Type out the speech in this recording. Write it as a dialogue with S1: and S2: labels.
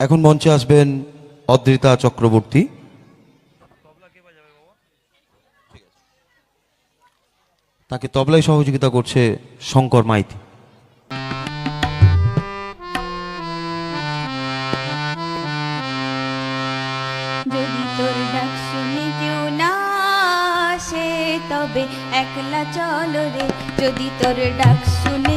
S1: এখন মঞ্চে আসবেন অদ্রিতা চক্রবর্তী। তাকে তবলায় সহযোগিতা করছে শঙ্কর মাইতি।
S2: তবে একলা চলো রে। যদি তোর ডাক শুনে